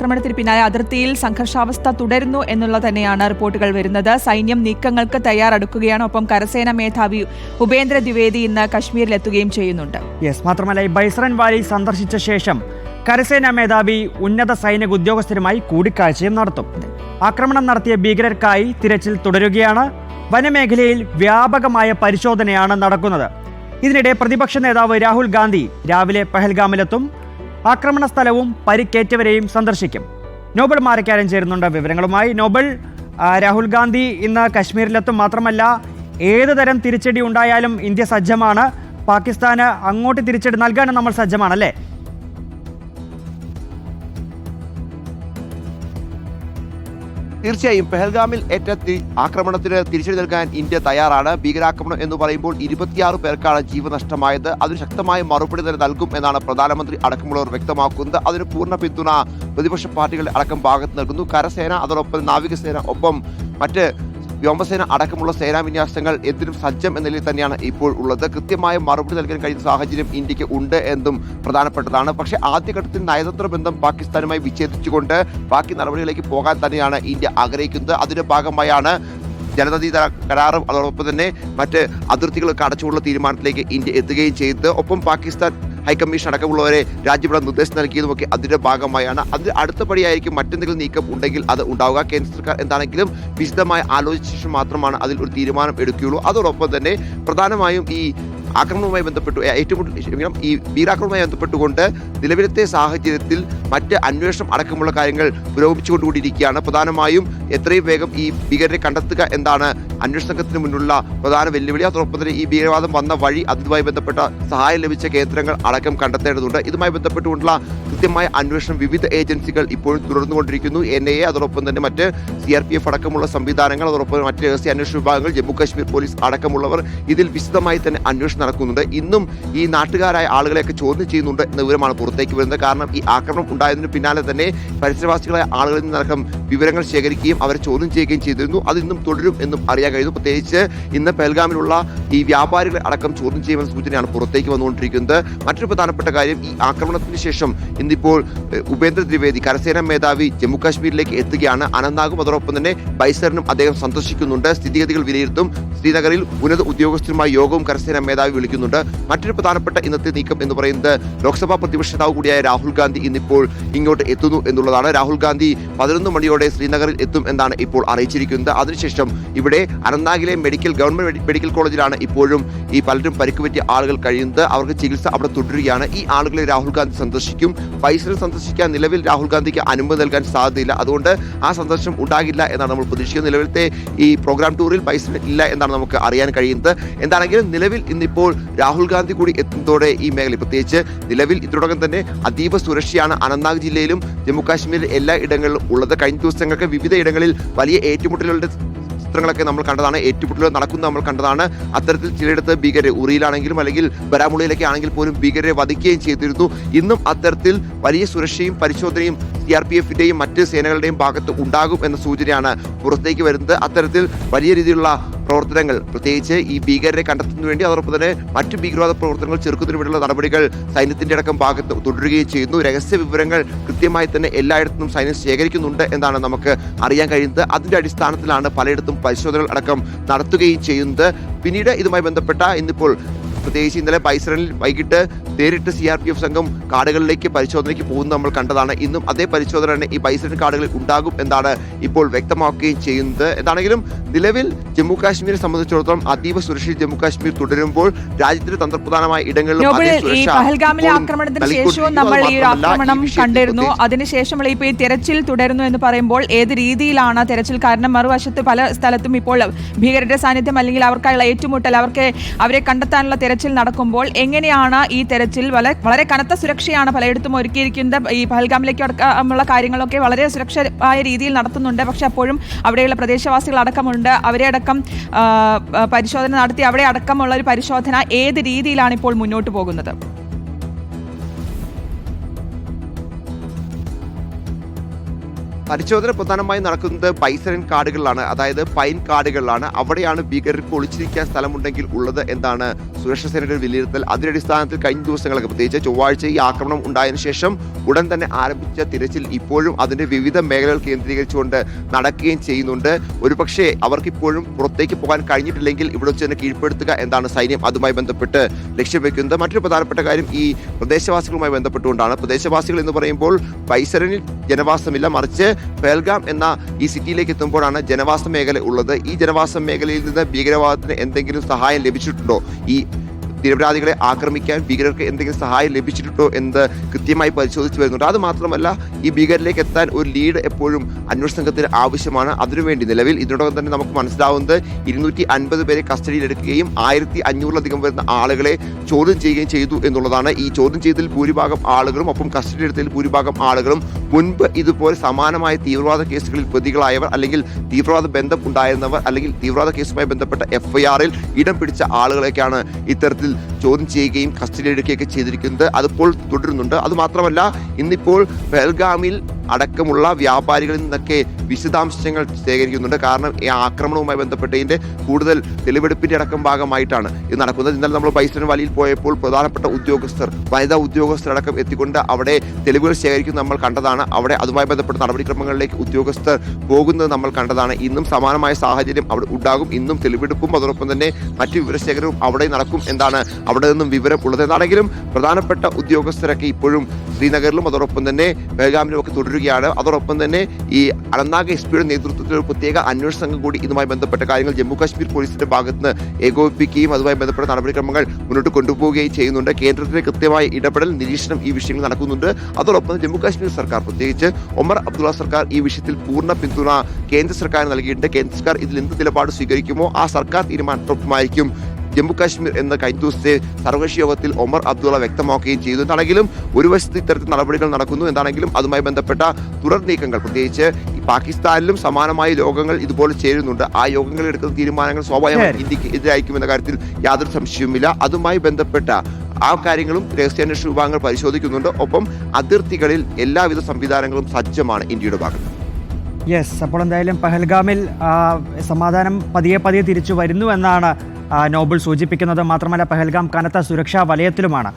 ആക്രമണത്തിന് പിന്നാലെ അതിർത്തിയിൽ സംഘർഷാവസ്ഥ തുടരുന്നു എന്നുള്ള തന്നെയാണ് റിപ്പോർട്ടുകൾ വരുന്നത്. സൈന്യം നീക്കങ്ങൾക്ക് തയ്യാറെടുക്കുകയാണ്. ഒപ്പം കരസേന മേധാവി ഉപേന്ദ്ര ദ്വിവേദി ഇന്ന് കശ്മീരിലെത്തുകയും ചെയ്യുന്നുണ്ട്. യെസ് മാത്രമല്ല ബൈസറൻ വാലി സന്ദർശിച്ച ശേഷം കരസേനാ മേധാവി ഉന്നത സൈനിക ഉദ്യോഗസ്ഥരുമായി കൂടിക്കാഴ്ചയും നടത്തും. ആക്രമണം നടത്തിയ ഭീകരർക്കായി തിരച്ചിൽ തുടരുകയാണ്. വനമേഖലയിൽ വ്യാപകമായ പരിശോധനയാണ് നടക്കുന്നത്. ഇതിനിടെ പ്രതിപക്ഷ നേതാവ് രാഹുൽ ഗാന്ധി രാവിലെ പഹൽഗാമിലെത്തും. ആക്രമണ സ്ഥലവും പരിക്കേറ്റവരെയും സന്ദർശിക്കും. നോബൽ മാരക്കാരൻ ചേരുന്നുണ്ട്. വിവരങ്ങളുമായി നോബൽ രാഹുൽ ഗാന്ധി ഇന്ന് കശ്മീരിലെത്തും. മാത്രമല്ല ഏത് തരം തിരിച്ചടി ഉണ്ടായാലും ഇന്ത്യ സജ്ജമാണ്. പാകിസ്ഥാന് അങ്ങോട്ട് തിരിച്ചടി നൽകാനും നമ്മൾ സജ്ജമാണല്ലേ? തീർച്ചയായും പെഹൽഗാമിൽ ഏറ്റ ആക്രമണത്തിന് തിരിച്ചടി നൽകാൻ ഇന്ത്യ തയ്യാറാണ്. ഭീകരാക്രമണം എന്ന് പറയുമ്പോൾ ഇരുപത്തിയാറ് പേർക്കാണ് ജീവനഷ്ടമായത്. അതിന് ശക്തമായ മറുപടി തന്നെ നൽകും എന്നാണ് പ്രധാനമന്ത്രി അടക്കമുള്ളവർ വ്യക്തമാക്കുന്നത്. അതിന് പൂർണ പിന്തുണ പ്രതിപക്ഷ പാർട്ടികളുടെ അടക്കം ഭാഗത്ത് നൽകുന്നു. കരസേന അതോടൊപ്പം നാവികസേന ഒപ്പം മറ്റ് വ്യോമസേന അടക്കമുള്ള സേനാ വിന്യാസങ്ങൾ എന്തിനും സജ്ജം എന്ന നിലയിൽ തന്നെയാണ് ഇപ്പോൾ ഉള്ളത്. കൃത്യമായ മറുപടി നൽകാൻ കഴിയുന്ന സാഹചര്യം ഇന്ത്യയ്ക്ക് ഉണ്ട് എന്നും പ്രധാനപ്പെട്ടതാണ്. പക്ഷേ ആദ്യഘട്ടത്തിൽ നയതന്ത്ര ബന്ധം പാകിസ്ഥാനുമായി വിച്ഛേദിച്ചുകൊണ്ട് ബാക്കി നടപടികളിലേക്ക് പോകാൻ തന്നെയാണ് ഇന്ത്യ ആഗ്രഹിക്കുന്നത്. അതിന്റെ ഭാഗമായാണ് ജനതീത കരാറും അതോടൊപ്പം തന്നെ മറ്റ് അതിർത്തികളൊക്കെ അടച്ചുകൊണ്ടുള്ള തീരുമാനത്തിലേക്ക് ഇന്ത്യ എത്തുകയും ചെയ്തത്. ഒപ്പം പാകിസ്ഥാൻ ഹൈക്കമ്മീഷൻ അടക്കമുള്ളവരെ രാജ്യവിടാൻ നിർദ്ദേശം നൽകിയതുമൊക്കെ അതിന്റെ ഭാഗമായാണ്. അതിന് അടുത്ത പടിയായിരിക്കും മറ്റെന്തെങ്കിലും നീക്കം ഉണ്ടെങ്കിൽ അത് ഉണ്ടാവുക. കേന്ദ്ര സർക്കാർ എന്താണെങ്കിലും വിശദമായി ആലോചിച്ച ശേഷം മാത്രമാണ് അതിൽ ഒരു തീരുമാനം എടുക്കുകയുള്ളൂ. അതോടൊപ്പം തന്നെ പ്രധാനമായും ഈ ആക്രമണവുമായി ബന്ധപ്പെട്ടു ഏറ്റവും കൂടുതൽ ഈ ഭീരാക്രമണവുമായി ബന്ധപ്പെട്ടുകൊണ്ട് നിലവിലത്തെ സാഹചര്യത്തിൽ മറ്റ് അന്വേഷണം അടക്കമുള്ള കാര്യങ്ങൾ പുരോഗമിച്ചുകൊണ്ടുകൂടിയിരിക്കുകയാണ് പ്രധാനമായും എത്രയും വേഗം ഈ ഭീകരരെ കണ്ടെത്തുക എന്താണ് അന്വേഷണ സംഘത്തിന് മുന്നിലുള്ള പ്രധാന വെല്ലുവിളി. അതോടൊപ്പം തന്നെ ഈ ഭീകരവാദം വന്ന വഴി അതുമായി ബന്ധപ്പെട്ട സഹായം ലഭിച്ച കേന്ദ്രങ്ങൾ അടക്കം കണ്ടെത്തേണ്ടതുണ്ട്. ഇതുമായി ബന്ധപ്പെട്ടുകൊണ്ടുള്ള കൃത്യമായ അന്വേഷണം വിവിധ ഏജൻസികൾ ഇപ്പോഴും തുടർന്നുകൊണ്ടിരിക്കുന്നു. എൻ ഐ എ അതോടൊപ്പം തന്നെ മറ്റ് സി ആർ പി എഫ് അടക്കമുള്ള സംവിധാനങ്ങൾ അതോടൊപ്പം മറ്റ് രഹസ്യ അന്വേഷണ വിഭാഗങ്ങൾ ജമ്മു കാശ്മീർ പോലീസ് അടക്കമുള്ളവർ ഇതിൽ വിശദമായി തന്നെ അന്വേഷണം നടക്കുന്നുണ്ട്. ഇന്നും ഈ നാട്ടുകാരായ ആളുകളെയൊക്കെ ചോദ്യം ചെയ്യുന്നുണ്ട് എന്ന വിവരമാണ് പുറത്തേക്ക് വരുന്നത്. കാരണം ഈ ആക്രമണം ഉണ്ടായതിന് പിന്നാലെ തന്നെ പരിസരവാസികളായ ആളുകളിൽ നിന്നടക്കം വിവരങ്ങൾ ശേഖരിക്കുകയും അവരെ ചോദ്യം ചെയ്യുകയും ചെയ്തിരുന്നു. അത് ഇന്നും തുടരും എന്നും അറിയാൻ കഴിയുന്നു. പ്രത്യേകിച്ച് ഇന്ന് പെൽഗാമിലുള്ള ഈ വ്യാപാരികളെ അടക്കം ചോദ്യം ചെയ്യുന്ന സൂചനയാണ് പുറത്തേക്ക് വന്നുകൊണ്ടിരിക്കുന്നത്. മറ്റൊരു പ്രധാനപ്പെട്ട കാര്യം ഈ ആക്രമണത്തിന് ശേഷം ഇന്നിപ്പോൾ ഉപേന്ദ്ര ത്രിവേദി കരസേനാ മേധാവി ജമ്മു കാശ്മീരിലേക്ക് എത്തുകയാണ്. അനന്താഗും അതോടൊപ്പം തന്നെ ബൈസറിനും അദ്ദേഹം സന്ദർശിക്കുന്നുണ്ട്. സ്ഥിതിഗതികൾ വിലയിരുത്തും. ശ്രീനഗറിൽ ഉന്നത ഉദ്യോഗസ്ഥരുമായി യോഗവും കരസേനാ മേധാവി വിളിക്കുന്നുണ്ട്. മറ്റൊരു പ്രധാനപ്പെട്ട ഇന്നത്തെ നീക്കം എന്ന് പറയുന്നത് ലോക്സഭാ പ്രതിപക്ഷ നേതാവ് കൂടിയായ രാഹുൽ ഗാന്ധി ഇന്നിപ്പോൾ ഇങ്ങോട്ട് എത്തുന്നു എന്നുള്ളതാണ്. രാഹുൽ ഗാന്ധി പതിനൊന്ന് മണിയോടെ ശ്രീനഗറിൽ എത്തും എന്നാണ് ഇപ്പോൾ അറിയിച്ചിരിക്കുന്നത്. അതിനുശേഷം ഇവിടെ അനന്താഗിലെ മെഡിക്കൽ ഗവൺമെന്റ് മെഡിക്കൽ കോളേജിലാണ് ഇപ്പോഴും ഈ പലരും പരിക്കുപറ്റിയ ആളുകൾ കഴിയുന്നത്. അവർക്ക് ചികിത്സ അവിടെ തുടരുകയാണ്. ഈ ആളുകളെ രാഹുൽ ഗാന്ധി സന്ദർശിക്കും. പൈസൽ സന്ദർശിക്കാൻ നിലവിൽ രാഹുൽ ഗാന്ധിക്ക് അനുമതി നൽകാൻ സാധ്യതയില്ല. അതുകൊണ്ട് ആ സന്ദർശനം ഉണ്ടാകില്ല എന്നാണ് നമ്മൾ പ്രതീക്ഷിക്കുന്നത്. നിലവിലത്തെ ഈ പ്രോഗ്രാം ടൂറിൽ പൈസ ഇല്ല എന്നാണ് നമുക്ക് അറിയാൻ കഴിയുന്നത്. എന്താണെങ്കിലും നിലവിൽ ഇന്നിപ്പോൾ രാഹുൽ ഗാന്ധി കൂടി എത്തുന്നതോടെ ഈ മേഖല പ്രത്യേകിച്ച് നിലവിൽ ഇതിനോടകം തന്നെ അതീവ സുരക്ഷയാണ് അനന്ത്നാഗ് ജില്ലയിലും ജമ്മു കാശ്മീരിലെ എല്ലാ ഇടങ്ങളിലും ഉള്ളത്. കഴിഞ്ഞ ദിവസങ്ങൾക്ക് വിവിധ ഇടങ്ങളിൽ വലിയ ഏറ്റുമുട്ടലുകളുടെ ചിത്രങ്ങളൊക്കെ നമ്മൾ കണ്ടതാണ്. ഏറ്റുമുട്ടലുകൾ നടക്കുന്നത് നമ്മൾ കണ്ടതാണ്. അത്തരത്തിൽ ചിലയിടത്ത് ഭീകരരെ ഉറിയിലാണെങ്കിലും അല്ലെങ്കിൽ ബരാമുളയിലൊക്കെ ആണെങ്കിൽ പോലും ഭീകരരെ വധിക്കുകയും ചെയ്തിരുന്നു. ഇന്നും അത്തരത്തിൽ വലിയ സുരക്ഷയും പരിശോധനയും സി ആർ പി എഫിന്റെയും മറ്റ് സേനകളുടെയും ഭാഗത്ത് ഉണ്ടാകും എന്ന സൂചനയാണ് പുറത്തേക്ക് വരുന്നത്. അത്തരത്തിൽ വലിയ രീതിയിലുള്ള പ്രവർത്തനങ്ങൾ. പ്രത്യേകിച്ച് ഈ ഭീകരരെ കണ്ടെത്തുന്നതിന് വേണ്ടി അതോടൊപ്പം തന്നെ മറ്റ് ഭീകരവാദ പ്രവർത്തനങ്ങൾ ചെറുക്കുന്നതിന് വേണ്ടിയുള്ള നടപടികൾ സൈന്യത്തിന്റെ അടക്കം ഭാഗത്ത് തുടരുകയും ചെയ്യുന്നു. രഹസ്യ വിവരങ്ങൾ കൃത്യമായി തന്നെ എല്ലായിടത്തും സൈന്യം ശേഖരിക്കുന്നുണ്ട് എന്നാണ് നമുക്ക് അറിയാൻ കഴിയുന്നത്. അതിന്റെ അടിസ്ഥാനത്തിലാണ് പലയിടത്തും പരിശോധനകൾ അടക്കം നടത്തുകയും ചെയ്യുന്നത്. പിന്നീട് ഇതുമായി ബന്ധപ്പെട്ട ഇന്നിപ്പോൾ പ്രത്യേകിച്ച് ഇന്നലെ പൈസറിൽ വൈകിട്ട് നേരിട്ട് സി ആർ പി എഫ് സംഘം കാടുകളിലേക്ക് പരിശോധനയ്ക്ക് പോകുന്നത് നമ്മൾ കണ്ടതാണ്. ഇന്നും അതേ പരിശോധന തന്നെ ഈ ബൈസൺ കാടുകളിൽ ഉണ്ടാകും എന്നാണ് ഇപ്പോൾ വ്യക്തമാക്കുകയും ചെയ്യുന്നത്. എന്താണെങ്കിലും നിലവിൽ ജമ്മു കാശ്മീരെ സംബന്ധിച്ചിടത്തോളം അതീവ സുരക്ഷിത ജമ്മു കാശ്മീർ തുടരുമ്പോൾ രാജ്യത്തിന്റെ തന്ത്രപ്രധാനമായ ഇടങ്ങളിലും ഈ പഹൽഗാമിലെ ആക്രമണത്തിന്. ശേഷവും നമ്മൾ ഈ ആക്രമണം കണ്ടിരുന്നു. അതിനുശേഷമുള്ള ഇപ്പോൾ ഈ തെരച്ചിൽ തുടരുന്നു എന്ന് പറയുമ്പോൾ ഏത് രീതിയിലാണ് തെരച്ചിൽ? കാരണം മറുവശത്ത് പല സ്ഥലത്തും ഇപ്പോൾ ഭീകരരുടെ സാന്നിധ്യം അല്ലെങ്കിൽ അവർക്കായുള്ള ഏറ്റുമുട്ടൽ അവർക്ക് അവരെ കണ്ടെത്താനുള്ള തെരച്ചിൽ നടക്കുമ്പോൾ എങ്ങനെയാണ് ഈ തെരച്ചിൽ വളരെ വളരെ കനത്ത സുരക്ഷയാണ് പലയിടത്തും ഒരുക്കിയിരിക്കുന്നത്. ഈ പഹൽഗാമിലേക്ക് അടക്കമുള്ള കാര്യങ്ങളൊക്കെ വളരെ സുരക്ഷമായ രീതിയിൽ നടത്തുന്നുണ്ട്. പക്ഷെ അപ്പോഴും അവിടെയുള്ള പ്രദേശവാസികൾ അടക്കമുണ്ട്. അവരെ അടക്കം പരിശോധന നടത്തി. അവിടെ അടക്കമുള്ള ഒരു പരിശോധന ഏത് രീതിയിലാണ് ഇപ്പോൾ മുന്നോട്ട് പോകുന്നത്? പരിശോധന പ്രധാനമായും നടക്കുന്നത് പൈസരൻ കാടുകളിലാണ് അതായത് പൈൻ കാടുകളിലാണ്. അവിടെയാണ് ഭീകരർക്ക് ഒളിച്ചിരിക്കാൻ സ്ഥലമുണ്ടെങ്കിൽ ഉള്ളത് എന്നാണ് സുരക്ഷാ സേനയുടെ വിലയിരുത്തൽ. അതിന്റെ അടിസ്ഥാനത്തിൽ കഴിഞ്ഞ ദിവസങ്ങളൊക്കെ പ്രത്യേകിച്ച് ചൊവ്വാഴ്ച ഈ ആക്രമണം ഉണ്ടായതിനു ശേഷം ഉടൻ തന്നെ ആരംഭിച്ച തിരച്ചിൽ ഇപ്പോഴും അതിന്റെ വിവിധ മേഖലകൾ കേന്ദ്രീകരിച്ചുകൊണ്ട് നടക്കുകയും ചെയ്യുന്നുണ്ട്. ഒരുപക്ഷെ അവർക്കിപ്പോഴും പുറത്തേക്ക് പോകാൻ കഴിഞ്ഞിട്ടില്ലെങ്കിൽ ഇവിടെ വെച്ച് തന്നെ കീഴ്പ്പെടുത്തുക എന്നാണ് സൈന്യം അതുമായി ബന്ധപ്പെട്ട് ലക്ഷ്യം വെക്കുന്നത്. മറ്റൊരു പ്രധാനപ്പെട്ട കാര്യം ഈ പ്രദേശവാസികളുമായി ബന്ധപ്പെട്ടുകൊണ്ടാണ്. പ്രദേശവാസികൾ എന്ന് പറയുമ്പോൾ പൈസരനിൽ ജനവാസമില്ല മറിച്ച് പേൽഗാം എന്ന ഈ സിറ്റിയിലേക്ക് എത്തുമ്പോഴാണ് ജനവാസ മേഖല ഉള്ളത്. ഈ ജനവാസ മേഖലയിൽ നിന്ന് ഭീകരവാദത്തിന് എന്തെങ്കിലും സഹായം ലഭിച്ചിട്ടുണ്ടോ? ഈ നിരപരാധികളെ ആക്രമിക്കാൻ ഭീകരർക്ക് എന്തെങ്കിലും സഹായം ലഭിച്ചിട്ടുണ്ടോ എന്ന് കൃത്യമായി പരിശോധിച്ച് വരുന്നുണ്ട്. അത് മാത്രമല്ല ഈ ഭീകരിലേക്ക് എത്താൻ ഒരു ലീഡ് എപ്പോഴും അന്വേഷണ സംഘത്തിന് ആവശ്യമാണ്. അതിനുവേണ്ടി നിലവിൽ ഇതിനോടകം തന്നെ നമുക്ക് മനസ്സിലാവുന്നത് ഇരുന്നൂറ്റി അൻപത് പേരെ കസ്റ്റഡിയിലെടുക്കുകയും ആയിരത്തി അഞ്ഞൂറിലധികം വരുന്ന ആളുകളെ ചോദ്യം ചെയ്യുകയും ചെയ്തു എന്നുള്ളതാണ്. ഈ ചോദ്യം ചെയ്തതിൽ ഭൂരിഭാഗം ആളുകളും ഒപ്പം കസ്റ്റഡി എടുത്തതിൽ ഭൂരിഭാഗം ആളുകളും മുൻപ് ഇതുപോലെ സമാനമായ തീവ്രവാദ കേസുകളിൽ പ്രതികളായവർ അല്ലെങ്കിൽ തീവ്രവാദ ബന്ധം ഉണ്ടായിരുന്നവർ അല്ലെങ്കിൽ തീവ്രവാദ കേസുമായി ബന്ധപ്പെട്ട എഫ്ഐആറിൽ ഇടം പിടിച്ച ആളുകളെയൊക്കെയാണ് ഇത്തരത്തിൽ ചോദ്യം ചെയ്യുകയും കസ്റ്റഡി എടുക്കുകയൊക്കെ ചെയ്തിരിക്കുന്നത് അതിപ്പോൾ തുടരുന്നുണ്ട്. അതുമാത്രമല്ല ഇന്നിപ്പോൾ പെൽഗാമിൽ അടക്കമുള്ള വ്യാപാരികളിൽ നിന്നൊക്കെ വിശദാംശങ്ങൾ ശേഖരിക്കുന്നുണ്ട്. കാരണം ഈ ആക്രമണവുമായി ബന്ധപ്പെട്ടതിന്റെ കൂടുതൽ തെളിവെടുപ്പിന്റെ അടക്കം ഭാഗമായിട്ടാണ് ഇത് നടക്കുന്നത്. ഇന്നലെ നമ്മൾ ബൈസൺ വാലിയിൽ പോയപ്പോൾ പ്രധാനപ്പെട്ട ഉദ്യോഗസ്ഥർ വനിതാ ഉദ്യോഗസ്ഥരടക്കം എത്തിക്കൊണ്ട് അവിടെ തെളിവുകൾ ശേഖരിക്കുന്നത് നമ്മൾ കണ്ടതാണ്. അവിടെ അതുമായി ബന്ധപ്പെട്ട നടപടിക്രമങ്ങളിലേക്ക് ഉദ്യോഗസ്ഥർ പോകുന്നത് നമ്മൾ കണ്ടതാണ്. ഇന്നും സമാനമായ സാഹചര്യം അവിടെ ഉണ്ടാകും. ഇന്നും തെളിവെടുപ്പും അതോടൊപ്പം തന്നെ മറ്റ് വിവരശേഖരവും അവിടെ നടക്കും എന്താണ് അവിടെ നിന്നും വിവരം ഉള്ളത്. എന്നാണെങ്കിലും പ്രധാനപ്പെട്ട ഉദ്യോഗസ്ഥരൊക്കെ ഇപ്പോഴും ശ്രീനഗറിലും അതോടൊപ്പം തന്നെ ബേഗാമിലും ഒക്കെ തുടരുകയാണ് അതോടൊപ്പം തന്നെ ഈ അനന്താഗ് എസ് പിയുടെ നേതൃത്വത്തിൽ ഒരു പ്രത്യേക അന്വേഷണ സംഘം കൂടി ഇതുമായി ബന്ധപ്പെട്ട കാര്യങ്ങൾ ജമ്മു കാശ്മീർ പോലീസിന്റെ ഭാഗത്ത് നിന്ന് ഏകോപിപ്പിക്കുകയും അതുമായി ബന്ധപ്പെട്ട നടപടിക്രമങ്ങൾ മുന്നോട്ട് കൊണ്ടുപോവുകയും ചെയ്യുന്നുണ്ട്. കേന്ദ്രത്തിന്റെ കൃത്യമായ ഇടപെടൽ നിരീക്ഷണം ഈ വിഷയങ്ങൾ നടക്കുന്നുണ്ട്. അതോടൊപ്പം ജമ്മു കാശ്മീർ സർക്കാർ പ്രത്യേകിച്ച് ഒമർ അബ്ദുള്ള സർക്കാർ ഈ വിഷയത്തിൽ പൂർണ പിന്തുണ കേന്ദ്ര സർക്കാർ നൽകിയിട്ടുണ്ട്. കേന്ദ്ര സർക്കാർ ഇതിൽ എന്ത് നിലപാട് സ്വീകരിക്കുമോ ആ സർക്കാർ തീരുമാനത്തോടൊപ്പമായിരിക്കും ജമ്മു കാശ്മീർ എന്ന കഴിഞ്ഞ ദിവസത്തെ സർവകക്ഷി യോഗത്തിൽ ഒമർ അബ്ദുള്ള വ്യക്തമാക്കുകയും ചെയ്തു. എന്താണെങ്കിലും ഒരു വശത്ത് ഇത്തരത്തിൽ നടപടികൾ നടക്കുന്നു. എന്താണെങ്കിലും അതുമായി ബന്ധപ്പെട്ട തുടർ നീക്കങ്ങൾ പ്രത്യേകിച്ച് പാകിസ്ഥാനിലും സമാനമായ യോഗങ്ങൾ ഇതുപോലെ ചേരുന്നുണ്ട്. ആ യോഗങ്ങളിൽ എടുക്കുന്ന തീരുമാനങ്ങൾ സ്വാഭാവികമായി ഇന്ത്യയ്ക്ക് എതിരായിരിക്കുമെന്ന കാര്യത്തിൽ യാതൊരു സംശയവുമില്ല. അതുമായി ബന്ധപ്പെട്ട ആ കാര്യങ്ങളും രഹസ്യാന്വേഷണ വിഭാഗങ്ങൾ പരിശോധിക്കുന്നുണ്ട്. ഒപ്പം അതിർത്തികളിൽ എല്ലാവിധ സംവിധാനങ്ങളും സജ്ജമാണ് ഇന്ത്യയുടെ ഭാഗത്ത്. യെസ് അപ്പോൾ എന്തായാലും പഹൽഗാമിൽ സമാധാനം പതിയെ പതിയെ തിരിച്ചു വരുന്നു എന്നാണ് നോബിൾ സൂചിപ്പിക്കുന്നത് മാത്രമല്ല പഹൽഗാം കനത്ത സുരക്ഷാ വലയത്തിലുമാണ്.